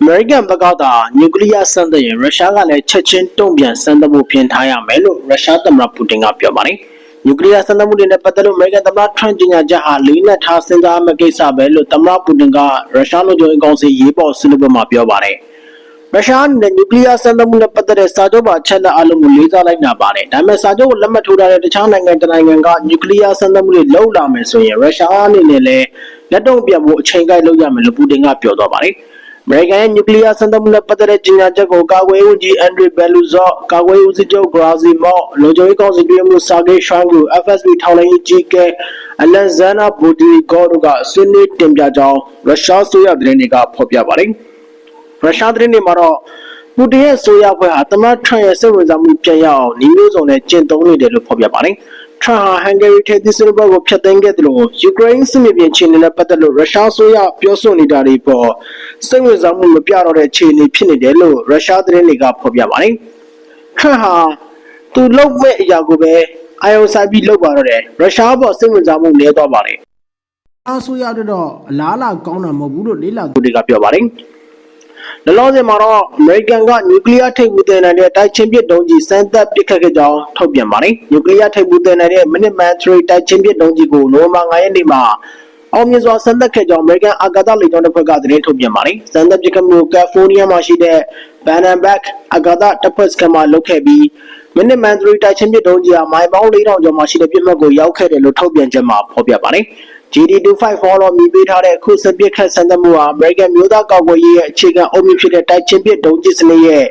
အမေရိကန်ဘက်ကသာနျူကလ িয়ার စမ်းသပ်ရင်ရုရှားကလည်းချက်ချင်းတုံ့ပြန်စမ်းသပ်ဖို့ပြင်ထားရမယ်လို့ရုရှားသမ္မတပူတင်ကပြောပါတယ်နျူကလ িয়ার စမ်းသပ်မှုတွေနဲ့ပတ်သက်လို့အမေရိကန်သမ္မတထရန့်ကြီးညာချက်ဟာလေးနက်ထားစဉ်းစားမယ့်ကိစ္စပဲလို့သမ္မတပူတင်ကရုရှားလူမျိုးကောင်စီရေးပေါ်ဆွေးနွေးပွဲမှာပြောပါတယ်ရုရှားအနေနဲ့နျူကလ িয়ার စမ်းသပ်မှုနဲ့ပတ်သက်တဲ့စာချုပ်ပါချက်လက်အလုံးကိုလေးစားလိုက်နာပါတယ်ဒါပေမဲ့စာချုပ်ကိုလက်မှတ်ထိုးထားတဲ့တခြားနိုင်ငံတစ်နိုင်ငံကနျူကလ িয়ার စမ်းသပ်မှုတွေလုပ်လာမယ်ဆိုရင်ရုရှားအနေနဲ့လည်းလက်တော့ပြန်ဖို့အချိန်ကိုက်လုပ်ရမယ်လို့ပူတင်ကပြောသွားပါတယ် အမေရိကန်ရဲ့နျူကလ িয়ার စမ်းသပ်မှုနဲ့ပတ်သက်တဲ့ကြေညာချက်ကိုကာကွယ်ရေးဝန်ကြီးအန်ဒရီဘယ်လူဇော့ကာကွယ်ရေးဦးစီးချုပ်ဂရာဇီမော့လုံခြုံရေးကောင်စီပြည်မှုဆာဂေးရှန်ကို FSB ထောက်လှမ်းရေးကြီးကဲအလက်ဇန်နာဘူဒီဂေါ်တို့ကဆွေးနွေးတင်ပြကြောင်းရုရှားဆိုရသတင်းတွေကဖော်ပြပါတယ်ရုရှားသတင်းတွေမှာတော့ပူတင်ရဲ့ဆိုရဖွဲ့ဟာသမ္မတထရန့်ရဲ့စိတ်ဝင်စားမှုပြန်ရအောင်ညီမျိုးစုံနဲ့ကျင့်သုံးနေတယ်လို့ဖော်ပြပါတယ် ထရန့်ဟာဟန်ဂေရီထေသစ်စရဘတ်ကိုဖျက်သိမ်းခဲ့တယ်လို့ယူကရိန်းစစ်မြေပြင်ခြေနေနဲ့ပတ်သက်လို့ရုရှားဆိုရပြောဆိုနေတာတွေပေါ်စိတ်ဝင်စားမှုမပြတော့တဲ့ခြေနေဖြစ်နေတယ်လို့ရုရှားသတင်းတွေကဖော်ပြပါတယ်ထရန့်ဟာသူလုံမဲ့အရာကိုပဲအာယုံဆိုင်ပြီးလုပ်ပါတော့တယ်ရုရှားပေါ်စိတ်ဝင်စားမှုနည်းသွားပါတယ်အဆိုရတော့အလားလာကောင်းတာမဟုတ်ဘူးလို့လေးလာသူတွေကပြောပါတယ်။ လောလောဆယ်မှာတော့ American က Nuclear ထိပ်မှုတင်နိုင်တဲ့တိုက်ချင်းပစ်ဒုံးကြီးစမ်းသပ်ပစ်ခတ်ခဲ့ကြောင်းထုတ်ပြန်ပါတယ်။ Nuclear ထိပ်မှုတင်နိုင်တဲ့ Minuteman 3တိုက်ချင်းပစ်ဒုံးကြီးကိုနိုဝင်ဘာ9ရက်နေ့မှာအောင်မြင်စွာစမ်းသပ်ခဲ့ကြောင်း American အာကာသလေကြောင်းတပ်ဖွဲ့ကသတင်းထုတ်ပြန်ပါတယ်။စမ်းသပ်ပစ်ခတ်မှု California မှာရှိတဲ့ Vandenberg အာကာသတပ်ဖွဲ့စခန်းမှာလုပ်ခဲ့ပြီးမင်းနမန်3တိုက်ချင်းပစ်ဒုံးကြီးဟာမိုင်ပေါင်း4000ကျော်မှာရှိတဲ့ပြစ်မှတ်ကိုရောက်ခဲ့တယ်လို့ထုတ်ပြန်ချက်မှာဖော်ပြပါတယ်။ GD25 Follow မြည်ပေးထားတဲ့အခုစပစ်ခတ်စံသမှုဟာ American မျိုးသားကောက်ွယ်ရေးရဲ့အခြေခံအုတ်မြစ်ဖြစ်တဲ့တိုက်ချင်းပစ်ဒုံးကျစ်စနစ်ရဲ့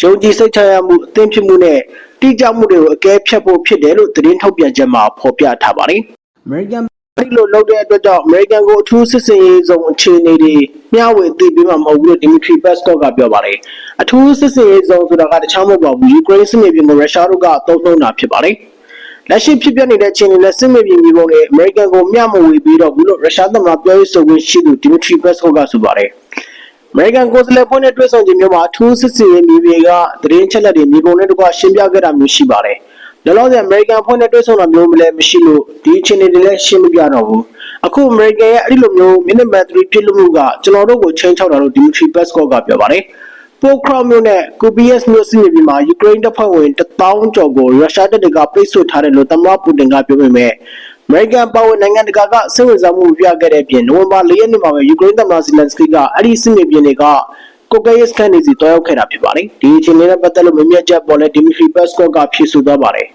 ယုံကြည်စိတ်ချရမှုအသင်းဖြစ်မှုနဲ့တိကျမှုတွေကိုအကဲဖြတ်ဖို့ဖြစ်တယ်လို့သတင်းထုတ်ပြန်ချက်မှာဖော်ပြထားပါတယ်။အမေရိကန်အဲဒီလိုလုပ်တဲ့အတွက်ကြောင့် American ကိုအထူးစစ်စင်ရေးဆောင်အခြေအနေတွေမျှဝေသိပေးမှာမဟုတ်ဘူးလို့ Dmitry Peskov ကပြောပါတယ်။အထူးစစ်စင်ရေးဆောင်ဆိုတာကတခြားမဟုတ်ပါဘူး။ Ukraine စစ်မြေပြင်ကိုရုရှားတို့ကအသုံးနှုန်းတာဖြစ်ပါတယ်။ လက်ရှိဖြစ်ပျက်နေတဲ့အခြေအနေနဲ့စစ်မြေပြင်မြေပုံတွေ American ကိုမျှမဝေပြီးတော့ဘူးလို့ရုရှားသမ္မတပြောရေးဆိုခွင့်ရှိသူ Dmitry Peskov ကဆိုပါတယ်။ American ကိုယ်စားလှယ်ဖွဲ့နဲ့တွေ့ဆုံခြင်းမျိုးမှာအထူးစစ်စင်ရေးမြေပြင်ကသတင်းချက်လက်တွေမြေပုံနဲ့တကွရှင်းပြခဲ့တာမျိုးရှိပါတယ်။လောလောဆယ် American ဖွဲ့နဲ့တွေ့ဆုံတာမျိုးမလဲမရှိလို့ဒီအခြေအနေတွေလည်းရှင်းမပြတော့ဘူး။အခု American ရဲ့အဲ့ဒီလိုမျိုး Minuteman 3ပြစ်လို့မှုကကျွန်တော်တို့ကိုချိန်ချောက်တာလို့ Dmitry Peskov ကပြောပါတယ်။ ပိုခရော့မြို့နဲ့ကူပီယက်စ်မြို့စစ်မြေပြင်မှာယူကရိန်းတပ်ဖွဲ့ဝင်1000ကျော်ကိုရုရှားတပ်တွေကပိတ်ဆို့ထားတယ်လို့သမ္မတပူတင်ကပြောပေမဲ့အမေရိကန်ပါဝင်နိုင်ငံတကာကစိတ်ဝင်စားမှုပြခဲ့တဲ့အပြင်နိုဝင်ဘာ4ရက်နေ့မှာပဲယူကရိန်းသမ္မတဇီလန်စကီကအဲ့ဒီစစ်မြေပြင်တွေကကိုကဲယစ်ကန်နေစီတွားရောက်ခဲ့တာဖြစ်ပါတယ်။ဒီအချိန်လေးနဲ့ပတ်သက်လို့မမြတ်ချက်ပေါ်လဲဒီမီထရီပက်စကော့ကဖြေဆိုသွားပါတယ်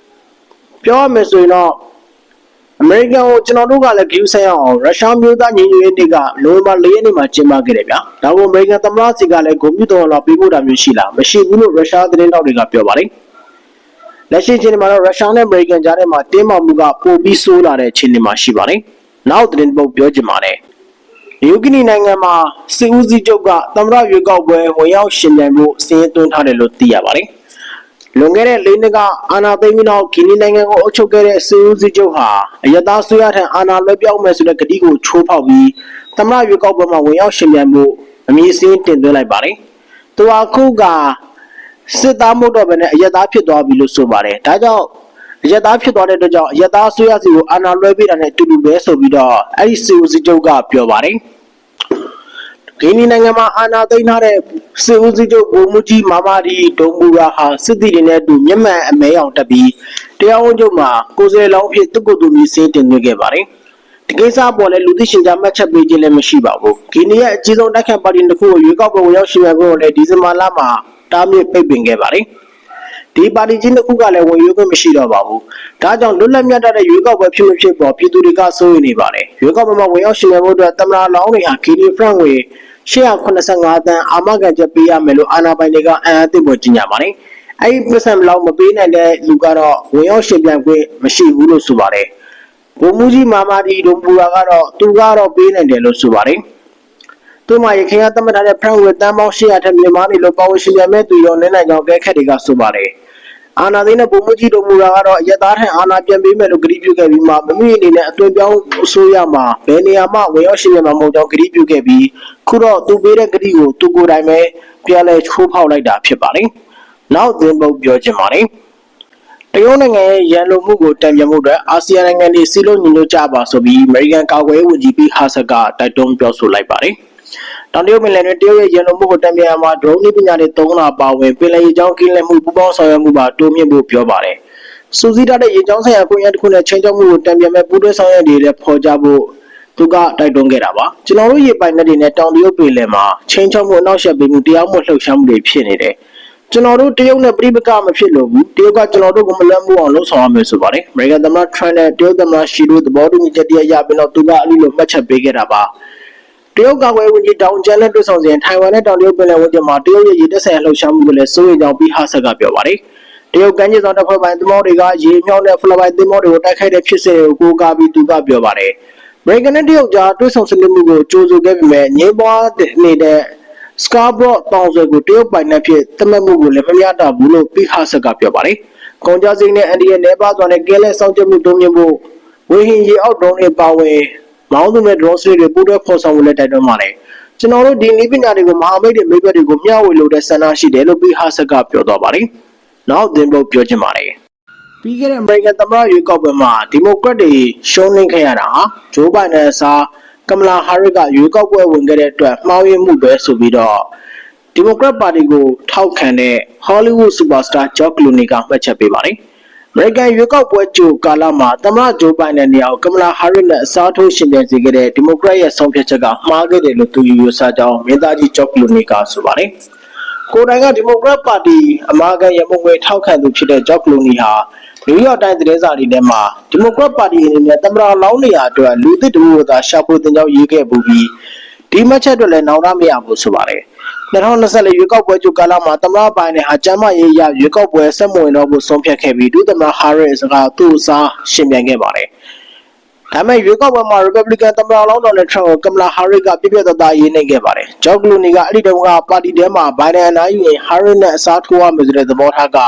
။ပြောရမယ်ဆိုရင်တော့ အမေရိကန်ကိုကျွန်တော်တို့ကလည်းဂယူဆိုင်အောင်ရုရှားမျိုးသားညီညွတ်ရေးတွေကနိုဝင်ဘာ၄ရက်နေ့မှာကျင်းပခဲ့တယ်ဗျာ။ဒါကိုအမေရိကန်သမ္မတစီကလည်းဂုဏ်ပြုတော်လာပေးဖို့တာမျိုးရှိလားမရှိဘူးလို့ရုရှားသတင်းတောက်တွေကပြောပါတယ်။လက်ရှိချိန်မှာတော့ရုရှားနဲ့အမေရိကန်ကြားထဲမှာတင်းမာမှုကပိုပြီးဆိုးလာတဲ့အခြေအနေမှာရှိပါတယ်။နောက်သတင်းပုတ်ပြောချင်ပါတယ်။ယူကနီနိုင်ငံမှာစစ်ဦးစီးချုပ်ကသမ္မတရွေးကောက်ပွဲဝင်ရောက်ရှင်ပြိုင်မှုအစည်းအသွင်းထားတယ်လို့သိရပါတယ်။ လွန်ခဲ့တဲ့၄နှစ်ကအာဏာသိမ်းပြီးနောက်ဂီနီနိုင်ငံကိုအုပ်ချုပ်ခဲ့တဲ့စစ်ဦးစီးချုပ်ဟာအယက်သားဆွေးရထံအာဏာလွှဲပြောင်းမယ်ဆိုတဲ့ကတိကိုချိုးဖောက်ပြီးသမ္မတရွေးကောက်ပွဲမှာဝင်ရောက်ရှင်ပြိုင်မှုအမည်စင်းတင်သွင်းလိုက်ပါတယ်။သူဟာခုကစစ်သားမို့တော့ပဲနဲ့အယက်သားဖြစ်သွားပြီလို့ဆိုပါတယ်။ဒါကြောင့်အယက်သားဖြစ်သွားတဲ့အတွက်ကြောင့်အယက်သားဆွေးရစီကိုအာဏာလွှဲပေးတာနဲ့အတူတူပဲဆိုပြီးတော့အဲ့ဒီစစ်ဦးစီးချုပ်ကပြောပါတယ်။ ဂိနီနိုင်ငံမှာအာဏာသိမ်းထားတဲ့စစ်ဦးစီးချုပ်ဗိုလ်မှူးကြီးမာမာဒီဒုံမူရာဟာစစ်တီတွေနဲ့အတူမျက်မှန်အမဲအောင်တက်ပြီးတရားဝန်ချုပ်မှာကိုယ်စားလှယ်လောင်းအဖြစ်သူ့ကိုယ်သူမြည်စင်းတင်သွင်းခဲ့ပါတယ်။ဒီကိစ္စပေါ်လည်းလူသိရှင်ကြားမှတ်ချက်ပေးခြင်းလည်းမရှိပါဘူး။ဂီနီရဲ့အကြီးဆုံးတိုက်ခိုက်ပါတီတစ်ခုကိုရွေးကောက်ပွဲဝင်ရောက်ရှင်ပြိုင်ဖို့လည်းဒီဇင်ဘာလမှာတားမြစ်ပိတ်ပင်ခဲ့ပါတယ်။ ဒီပါတီကြီးတစ်ခုကလည်းဝင်ရွေးခွင့်မရှိတော့ပါဘူး။ဒါကြောင့်လွတ်လပ်မြတ်တဲ့ရွေးကောက်ပွဲဖြစ်မဖြစ်ပေါ်ပြည်သူတွေကစိုးရိမ်နေပါတယ်။ရွေးကောက်ပွဲမှာဝင်ရောက်ရှင်ပြိုင်ဖို့အတွက်သမ္မတလောင်းတွေဟာဂီနီဖရန့်ဝေ185တန်းအာမခံချက်ပေးရမယ်လို့အာဏာပိုင်တွေကအံ့အားသင့်ပေါ်ကြီးညာပါတယ်။အဲဒီပတ်စံလောက်မပေးနိုင်တဲ့လူကတော့ဝင်ရောက်ရှင်ပြိုင်ခွင့်မရှိဘူးလို့ဆိုပါတယ်။ဗိုလ်မှူးကြီးမာမာဒီဒိုပူရာကတော့သူကတော့ပေးနိုင်တယ်လို့ဆိုပါတယ်။သူမှရခိုင်ကသတ်မှတ်ထားတဲ့ဖရန့်ဝေတန်းပေါင်း800ထက်မြန်မာနေလို့ပါဝင်ရှင်ပြိုင်မဲ့သူရောနည်းနိုင်ကြောင်းကဲခက်တွေကဆိုပါတယ်။ အာနာသိန်းနဲ့ဗိုလ်မှူးကြီးတို့မူရာကတော့ရသားထံအာနာပြန်ပေးမယ်လို့ကြေပြုခဲ့ပြီးမှမမိအနေနဲ့အတွင်ပြောင်းအစိုးရမှာဘယ်နေရာမှဝင်ရောက်ရှိနေမှာမဟုတ်ကြောင်းကြေပြုခဲ့ပြီးခုတော့သူပေးတဲ့ကြေကိုသူကိုယ်တိုင်ပဲပြန်လဲချိုးဖောက်လိုက်တာဖြစ်ပါတယ်။နောက်သင်ပုတ်ပြောချင်ပါတယ်။တရုတ်နိုင်ငံရဲ့ရန်လိုမှုကိုတံပြန်မှုအတွက်အာဆီယံနိုင်ငံတွေစီလုံးညီညွတ်ကြပါဆိုပြီးအမေရိကန်ကာကွယ်ရေးဝန်ကြီးပီဟာဆက်ကတိုက်တွန်းပြောဆိုလိုက်ပါတယ်။ တောင်တရုတ်ပင်လယ်တွင်တရုတ်ရဲ့ရန်လိုမှုကိုတံပြန်မှာ drone နည်းပညာတွေသုံးတာပါဝင်ပင်လယ်ရေကြောင်းကင်းလည်မှုပူးပေါင်းဆောင်ရွက်မှုပါတိုးမြင့်ဖို့ပြောပါတယ်။စူးစီးထားတဲ့ရေကြောင်းဆိုင်ရာကွန်ရက်တစ်ခုနဲ့ချင်းချောက်မှုကိုတံပြန်မဲ့ပူးတွဲဆောင်ရွက်တွေလည်းဖော်ကြဖို့သူကတိုက်တွန်းခဲ့တာပါကျွန်တော်တို့ရေပိုင်နယ်တွေနဲ့တောင်တရုတ်ပင်လယ်မှာချင်းချောက်မှုအနောက်ရှက်ပေးမှုတရားမှုလှုပ်ရှားမှုတွေဖြစ်နေတယ်ကျွန်တော်တို့တရုတ်နဲ့ပြိပကမဖြစ်လို့ဘူးတရုတ်ကကျွန်တော်တို့ကိုမလွတ်မှုအောင်လှုံ့ဆော်ရမယ်ဆိုပါတယ်အမေရိကန်သမ္မတထရန့်နဲ့တရုတ်သမ္မတရှီတို့သဘောတူညီချက်တရရပြီးတော့သူကအလိုလိုမှတ်ချက်ပေးခဲ့တာပါ တရုတ်ကာကွယ်ဝန်ကြီးတောင်ကျန်နဲ့တွေ့ဆုံစဉ်ထိုင်ဝမ်နဲ့တောင်တရုတ်ပင်လယ်ဝန်းကျင်မှာတရုတ်ရဲ့ရေတပ်ဆိုင်ရာလှုပ်ရှားမှုကိုလည်းစိုးရိမ်ကြောင်းပြီးဟာဆက်ကပြောပါတယ်တရုတ်ကမ်းခြေဆောင်တပ်ဖွဲ့ပိုင်းသမောတွေကရေမြောင်းတဲ့ဖလပိုင်သမောတွေကိုတိုက်ခိုက်တဲ့ဖြစ်စဉ်ကိုကိုးကားပြီးသူကပြောပါတယ်အမေရိကန်နဲ့တရုတ်ကြားတွေ့ဆုံဆွေးနွေးမှုကိုကြိုးဆိုခဲ့ပေမဲ့ငြင်းပွားနေတဲ့ Scarborough တောင်ဆွဲကိုတရုတ်ပိုင်နယ်ဖြစ်သတ်မှတ်မှုကိုလည်းမမျှတဘူးလို့ပြီးဟာဆက်ကပြောပါတယ်။ကုန်ကြစိမ်းနဲ့အန်ဒီရဲ့နေပါသွားတဲ့ကဲလဲစောင့်ကြည့်မှုတိုးမြင့်ဖို့ဝေဟင်ရေအောက်ဒရုန်းတွေပါဝင် မောင်းသူမဲ့ drone တွေပူးတွဲဖော်ဆောင်ဖို့လည်းတိုက်တွန်းပါတယ်။ကျွန်တော်တို့ဒီနည်းပညာတွေကိုမဟာမိတ်တွေမိဘတွေကိုမျှဝေလို့တဲ့ဆန္ဒရှိတယ်လို့ပြီးဟာဆက်ကပြောသွားပါတယ်။နောက်သင်ဖို့ပြောချင်ပါတယ်။ပြီးခဲ့တဲ့အမေရိကန်သမ္မတရွေးကောက်ပွဲမှာဒီမိုကရက်တွေရှုံးနိမ့်ခဲ့ရတာဟာဂျိုးဘိုင်ဒန်အစားကမလာဟာရစ်ကရွေးကောက်ပွဲဝင်ခဲ့တဲ့အတွက်မှားယွင်းမှုပဲဆိုပြီးတော့ဒီမိုကရက်ပါတီကိုထောက်ခံတဲ့ဟောလိဝုဒ်စူပါစတာဂျော့ကလူနီကမှတ်ချက်ပေးပါတယ်။အ မေရိကန်ရွေးကောက်ပွဲကြိုကာလမှာသမ္မတဂျိုးဘိုင်ဒန်နေရာကိုကမလာဟာရစ်နဲ့အစားထိုးရှင်ပြန်စေခဲ့တဲ့ဒီမိုကရက်ရဲ့ဆုံးဖြတ်ချက်ကမှားခဲ့တယ်လို့သူယူဆကြောင်းမင်းသားကြီးဂျော့ကလူနီကဆိုပါတယ်။ကိုယ်တိုင်ကဒီမိုကရက်ပါတီအမာခံရမုံငွေထောက်ခံသူဖြစ်တဲ့ဂျော့ကလူနီဟာနယူးယောက်တိုင်းသတင်းစာတွေထဲမှာဒီမိုကရက်ပါတီအနေနဲ့သမ္မတလောင်းနေရာအတွက်လူသစ်တမှုကိုသာရှာဖွေတင်ကြောင်းရေးခဲ့ပူပြီး ဒီမှတ်ချက်အတွက်လည်းနောက်ရမရဘူးဆိုပါတယ်2024ရွေးကောက်ပွဲကြိုကာလမှာသမ္မတဘိုင်ဒန်ဟာကျမ်းမာရေးအရရွေးကောက်ပွဲဆက်မဝင်တော့ဖို့ဆုံးဖြတ်ခဲ့ပြီးဒုသမ္မတဟာရစ်ကသူ့အစားရှင်ပြန်ခဲ့ပါတယ်ဒါပေမဲ့ရွေးကောက်ပွဲမှာ Republican သမ္မတလောင်းဒေါ်နယ်ထရန့်ကိုကမလာဟာရစ်ကပြပြတသားရေးနေခဲ့ပါတယ်။ဂျော့ကလူနီကအဲ့ဒီတုန်းကပါတီထဲမှာဘိုင်ဒန်အနိုင်ယူရင်ဟာရစ်နဲ့အစားထိုးရမယ်ဆိုတဲ့သဘောထားက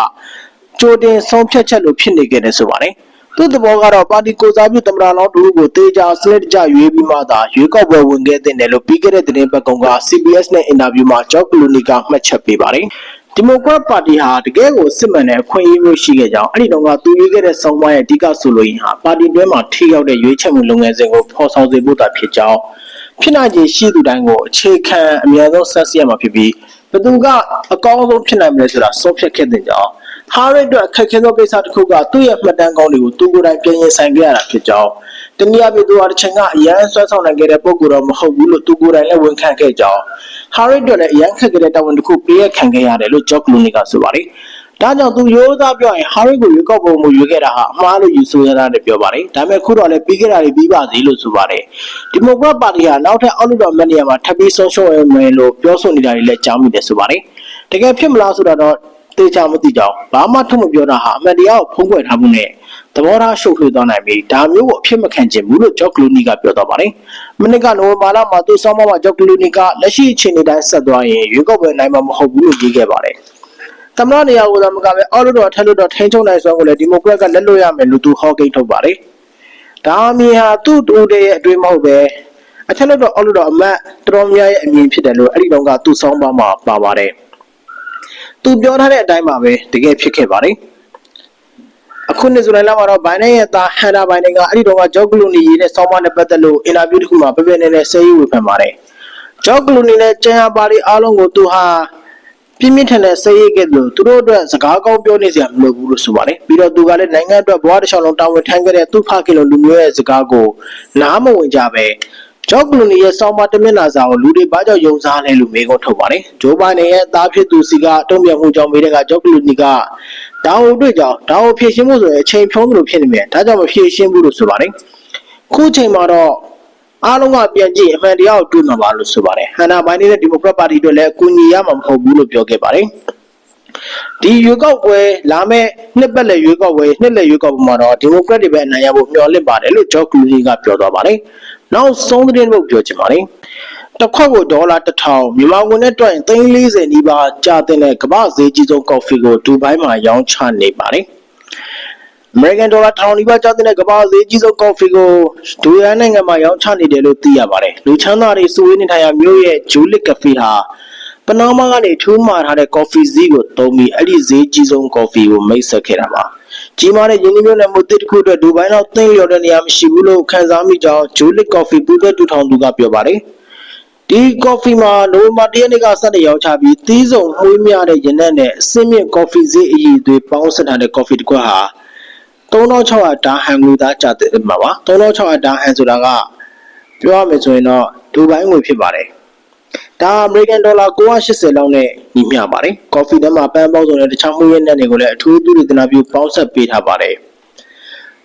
ကြိုတင်ဆုံးဖြတ်ချက်လို့ဖြစ်နေခဲ့တယ်ဆိုပါတယ်။ သူ့သဘောကတော့ပါတီကိုစားပြုသမ္မတလောင်းတူကိုတေချာစနစ်တကျရွေးပြီးမှသာရွေးကောက်ပွဲဝင်ခဲ့တဲ့တယ်လို့ပြီးခဲ့တဲ့သတင်းပတ်ကောင်က CBS နဲ့အင်တာဗျူးမှာဂျော့ကလူနီကမှတ်ချက်ပေးပါတယ်။ဒီမိုကရက်ပါတီဟာတကယ်ကိုစစ်မှန်တဲ့အခွင့်အရေးမျိုးရှိခဲ့ကြောင်းအဲ့ဒီတော့ကသူရွေးခဲ့တဲ့ဆောင်းပါးရဲ့အဓိကဆိုလိုရင်းဟာပါတီတွဲမှာထိရောက်တဲ့ရွေးချယ်မှုလုပ်ငန်းစဉ်ကိုဖော်ဆောင်စေဖို့တာဖြစ်ကြောင်းဖြစ်နိုင်ခြေရှိသူတိုင်းကိုအခြေခံအများဆုံးဆက်စီရမှာဖြစ်ပြီးဘယ်သူကအကောင်းဆုံးဖြစ်နိုင်မလဲဆိုတာဆုံးဖြတ်ခဲ့တဲ့ကြောင်း ဟာရစ်အတွက်အခက်ခဲသောကိစ္စတစ်ခုကသူ့ရဲ့မှတ်တမ်းကောင်းတွေကိုသူကိုယ်တိုင်ပြင်ရင်ဆိုင်ခဲ့ရတာဖြစ်ကြောင်းတနည်းအားဖြင့်သူဟာတစ်ချိန်ကအရန်ဆွဲဆောင်နိုင်ခဲ့တဲ့ပုံကတော့မဟုတ်ဘူးလို့သူကိုယ်တိုင်လည်းဝန်ခံခဲ့ကြောင်းဟာရစ်အတွက်လည်းအရန်ခက်ခဲတဲ့တာဝန်တစ်ခုပေးရခံခဲ့ရတယ်လို့ဂျော့ကလူနီကဆိုပါတယ်ဒါကြောင့်သူရိုးသားပြောရင်ဟာရစ်ကိုရွေးကောက်ပုံမူရွေးခဲ့တာဟာအမှားလို့ယူဆရတာနဲ့ပြောပါတယ်။ဒါပေမဲ့ခုတော့လည်းပြီးခဲ့တာတွေပြီးပါစေလို့ဆိုပါတယ်။ဒီမိုကရက်ပါတီဟာနောက်ထပ်အောက်လွှတ်တော်မန်နေရာမှာထပ်ပြီးဆုံးရှုံးရမယ်လို့ပြောဆိုနေတာတွေလည်းကြားမိတယ်ဆိုပါတယ်။တကယ်ဖြစ်မလားဆိုတော့ တေချာမသိကြောင်းဘာမှထုတ်မပြောတာဟာအမှန်တရားကိုဖုံးကွယ်ထားမှုနဲ့သဘောထားရှုပ်ထွေးသွားနိုင်ပြီးဒါမျိုးကိုအဖြစ်မခံချင်ဘူးလို့ဂျော့ကလူနီကပြောသွားပါတယ်။မနစ်ကနိုဝင်ဘာလမှာသူဆောင်းပါးမှာဂျော့ကလူနီကလက်ရှိအခြေအနေတိုင်းဆက်သွားရင်ရွေးကောက်ပွဲနိုင်မှာမဟုတ်ဘူးလို့ရေးခဲ့ပါတယ်။သမ္မတနေရာကိုသာမကပဲအော်လို့တော့ထက်လို့တော့ထိန်းချုပ်နိုင်စွမ်းကိုလည်းဒီမိုကရက်ကလက်လွတ်ရမယ်လို့သူဟောကိန်းထုတ်ပါတယ်။ဒါအမြင်ဟာသူ့တူတဲ့ရဲ့အတွေ့မဟုတ်ပဲအထက်လို့တော့အော်လို့တော့အမတ်တော်တော်များရဲ့အမြင်ဖြစ်တယ်လို့အဲ့ဒီတော့ကသူ့ဆောင်းပါးမှာပါပါတယ်။ သူပြောထားတဲ့အတိုင်းပါပဲတကယ်ဖြစ်ခဲ့ပါတယ်။အခုနှစ်ဇူလိုင်လမှာတော့ဘိုင်ဒန်ရဲ့သားဟန်နာဘိုင်ဒန်ကအဲ့ဒီတော့ကဂျော့ကလူနီရေးတဲ့ဆောင်းပါးနဲ့ပတ်သက်လို့အင်တာဗျူးတစ်ခုမှာပြပြနေနေဆေးရွေးဖန်ပါတယ်။ဂျော့ကလူနီနဲ့ကျန်ရပါတီအားလုံးကိုသူဟာပြင်းပြင်းထန်ထန်စိတ်ရိပ်ခဲ့တယ်လို့သူတို့အတွက်စကားကောင်းပြောနေစရာမလိုဘူးလို့ဆိုပါတယ်ပြီးတော့သူကလည်းနိုင်ငံအတွက်ဘဝတစ်လျှောက်လုံးတာဝန်ထမ်းခဲ့တဲ့သူ့ဖခင်လိုလူမျိုးရဲ့စကားကိုနားမဝင်ကြပဲ ဂျော့ကလူနီရဲ့စောင်းမတမျက်နှာစာကိုလူတွေဘာကြောင့်ယုံစားလဲလို့မေးခွန်းထုတ်ပါတယ်ဂျိုးဘိုင်ဒန်ရဲ့သားဖြစ်သူစီကတုံ့ပြန်မှုကြောင့်မေးတဲ့ကဂျော့ကလူနီကဒါကိုတွေ့ကြောင်းဒါကိုဖြည့်ရှင်းဖို့ဆိုရင်အချိန်ဖြုံးလို့ဖြစ်နေမယ်ဒါကြောင့်မဖြည့်ရှင်းဘူးလို့ဆိုပါတယ်ခုချိန်မှာတော့အားလုံးကပြန်ကြည့်အမှန်တရားကိုတွေ့မှာပါလို့ဆိုပါတယ်ဟန်နာဘိုင်နဲ့ဒီမိုကရက်ပါတီတို့လည်းအကူအညီရမှာမဟုတ်ဘူးလို့ပြောခဲ့ပါတယ်ဒီရွေးကောက်ပွဲလာမယ့်နှစ်ပတ်လည်ရွေးကောက်ပွဲနှစ်လည်ရွေးကောက်ပွဲမှာတော့ဒီမိုကရက်တွေပဲအနိုင်ရဖို့မျှော်လင့်ပါတယ်လို့ဂျော့ကလူနီကပြောသွားပါတယ် နောက်ဆုံးသတင်းဖို့ပြောချင်ပါတယ်တစ်ခွက်ကိုဒေါ်လာ1000မြန်မာငွေနဲ့တွက်ရင်340နီးပါးကျတဲ့ကမ္ဘာဈေးကြီးဆုံးကော်ဖီကိုဒူဘိုင်းမှာရောင်းချနေပါတယ်။ American Dollar ထောင်နီးပါးကျတဲ့ကမ္ဘာဈေးကြီးဆုံးကော်ဖီကိုဒူရန်နိုင်ငံမှာရောင်းချနေတယ်လို့သိရပါတယ်။လူချမ်းသာတွေစုဝေးနေထိုင်ရာမြို့ရဲ့ဂျူလစ်ကဖေးဟာ ပနာမကနေထူးမှာထားတဲ့ကော်ဖီဈေးကိုသုံးပြီးအဲ့ဒီဈေးကြီးဆုံးကော်ဖီကိုမိတ်ဆက်ခဲ့တာပါ။ကြီးမားတဲ့ယင်းနှမျိုးနဲ့မုတ်တစ်တစ်ခုအတွက်ဒူဘိုင်းတော့သိလျော်တဲ့နေရာမရှိဘူးလို့ခန်းစားမိကြောင်းဂျူလစ်ကော်ဖီပူးတွဲတူထောင်သူကပြောပါတယ်။ဒီကော်ဖီမှာနိုဝင်ဘာ၁ရက်နေ့ကစတင်ရောင်းချပြီးသီးစုံမှုေးများတဲ့ရနက်နဲ့အစင်းမြင့်ကော်ဖီဈေးအည်အသွေးပေါင်းစပ်ထားတဲ့ကော်ဖီတစ်ခွက်ဟာ3600ဒါဟန်ငွေသားကျတဲ့မှာပါ3600ဒါဟန်ဆိုတာကပြောရမယ်ဆိုရင်တော့ဒူဘိုင်းငွေဖြစ်ပါတယ် ဒါအမေရိကန်ဒေါ်လာ980လောက်နဲ့ညီမျှပါတယ်ကော်ဖီထဲမှာပန်းပေါင်းစုံနဲ့တခြားမှုရနက်တွေကိုလည်းအထူးသူတွေတနာပြုပေါင်းဆက်ပေးထားပါတယ်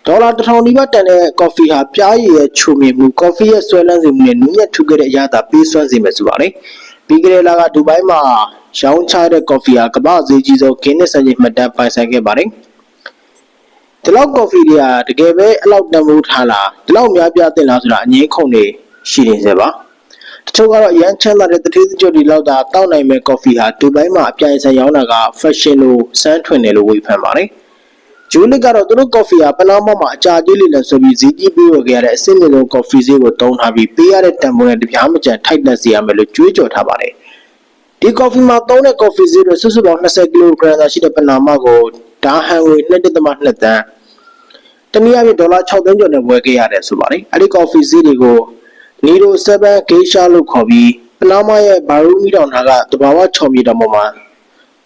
ဒေါ်လာတစ်ထောင်နီးပါးတန်တဲ့ကော်ဖီဟာပြားရည်ရဲ့ချုံမြင့်မှုကော်ဖီရဲ့ဆွဲလန်းစေမှုနဲ့နူးညံ့ထူခဲ့တဲ့အရသာပေးစွမ်းစေမယ်ဆိုပါတယ်ပြီးကြတဲ့လကဒူဘိုင်းမှာရောင်းချတဲ့ကော်ဖီဟာကမ္ဘာ့ဈေးကြီးဆုံးဂင်းနစ်စံချိန်မှတ်တမ်းပိုင်ဆိုင်ခဲ့ပါတယ်ဒီလောက်ကော်ဖီတွေကတကယ်ပဲအလောက်တန်ဖိုးထားလားဒီလောက်များပြားတင်လားဆိုတာအငင်းခုန်နေရှိနေစေပါ တချို့ကတော့အရန်ချမ်းသာတဲ့တတိယကြိုဒီလောက်သာတောက်နိုင်မဲ့ကော်ဖီဟာဒူဘိုင်းမှာအပြိုင်ဆိုင်ရောင်းတာက fashion လို့စမ်းထွင်တယ်လို့ဝေဖန်ပါတယ်ဂျူလစ်ကတော့သူတို့ကော်ဖီဟာပနာမမှာအကြာကြီးလေးလည်းဆိုပြီးဈေးကြီးပေးဝယ်ခဲ့ရတဲ့အဆင့်မြင့်ဆုံးကော်ဖီဈေးကိုတုံးထားပြီးပေးရတဲ့တန်ဖိုးနဲ့တပြားမကျန်ထိုက်တက်စေရမယ်လို့ကြွေးကြော်ထားပါတယ်ဒီကော်ဖီမှာသုံးတဲ့ကော်ဖီဈေးတွေစုစုပေါင်း20ကီလိုဂရမ်သာရှိတဲ့ပနာမကိုဒါဟန်ငွေ2.2တန်းတနည်းအားဖြင့်ဒေါ်လာ6သိန်းကျော်နဲ့ဝယ်ခဲ့ရတယ်ဆိုပါတယ်အဲဒီကော်ဖီဈေးတွေကို နီရို7ဂေးရှာလို့ခေါ်ပြီးပနာမရဲ့ဘာရူမီတောင်နာကတဘာဝ6မြေတောင်ပေါ်မှာ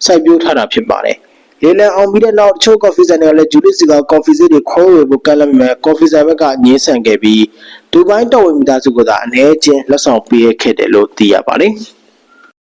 စိုက်ပျိုးထားတာဖြစ်ပါတယ်လေလံအောင်ပြီးတဲ့နောက်တချို့ကော်ဖီဆိုင်တွေကလည်းဂျူလစ်စီကကော်ဖီဈေးတွေခိုးဝယ်ဖို့ကမ်းလှမ်းမယ်ကော်ဖီဆိုင်ဘက်ကငင်းဆန်ခဲ့ပြီးဒူဘိုင်းတော်ဝင်မိသားစုကသာအ ਨੇ ချင်းလက်ဆောင်ပေးခဲ့တယ်လို့သိရပါတယ်။